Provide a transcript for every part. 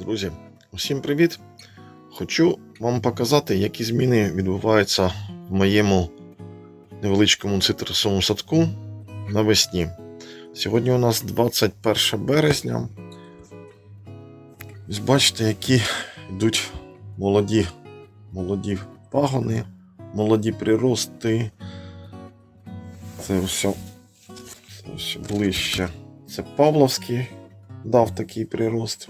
Друзі, усім привіт! Хочу вам показати, які зміни відбуваються в моєму невеличкому цитрусовому садку навесні. Сьогодні у нас 21 березня. Ось бачите, які йдуть молоді, молоді пагони, молоді прирости. Це все, це все ближче. Це Павловський дав такий прирост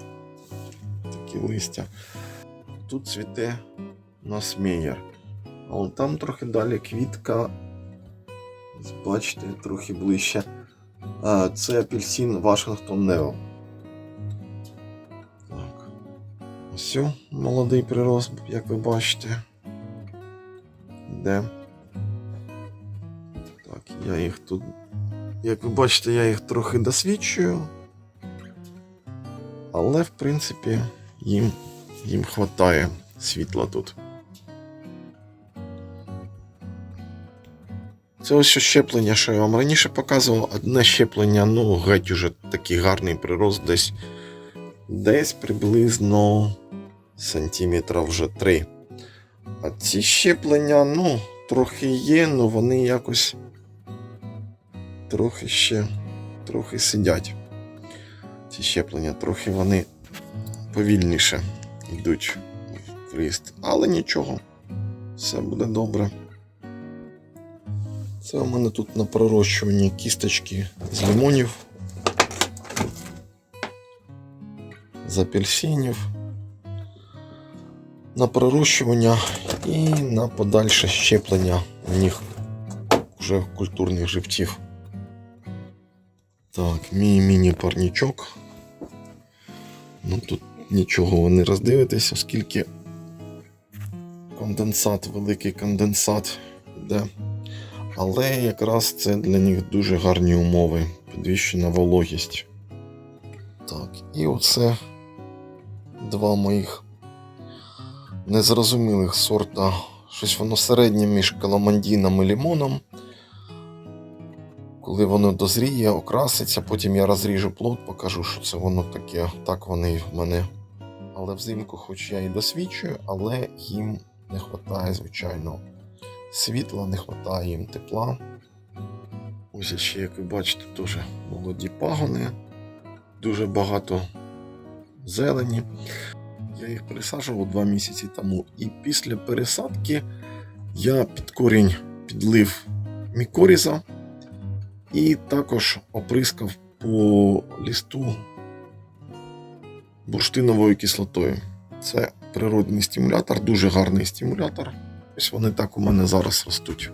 такі листя. Тут цвіте у меєр. А от там трохи далі квітка. Бачите, трохи ближче. Це апельсин Вашингтон Нео. Так. Ось молодий прирост, як ви бачите. Де? Так, я їх тут. Як ви бачите, я їх трохи досвідчую. Але, в принципі, їм, їм хватає світла тут. Це ось щеплення, що я вам раніше показував. Одне щеплення, ну, геть уже такий гарний прирост, десь десь приблизно сантиметра вже 3. А ці щеплення, ну, трохи є, але вони якось трохи ще трохи сидять ці щеплення, трохи вони повільніше йдуть в ріст. Але нічого, все буде добре. Це у мене тут на пророщуванні кісточки з лимонів, з апельсинів, на пророщування і на подальше щеплення в них вже культурних живців. Так, мій міні-парнічок. Ну тут нічого ви не роздивитесь, оскільки конденсат, великий конденсат йде. Але якраз це для них дуже гарні умови, підвищена вологість. Так, і оце два моїх незрозумілих сорта. Щось воно середнє між каламандіном і лимоном. Коли воно дозріє, окраситься, потім я розріжу плод, покажу, що це воно таке. Так вони в мене. Але взимку, хоч я і досвідчую, але їм не вистачає, звичайно, світла, не вистачає їм тепла. Ось ще, як ви бачите, теж молоді пагони, дуже багато зелені. Я їх пересаджував два місяці тому. І після пересадки я під корінь підлив мікоріза. І також оприскав по лісту бурштиновою кислотою. Це природний стимулятор, дуже гарний стимулятор. Ось вони так у мене зараз ростуть.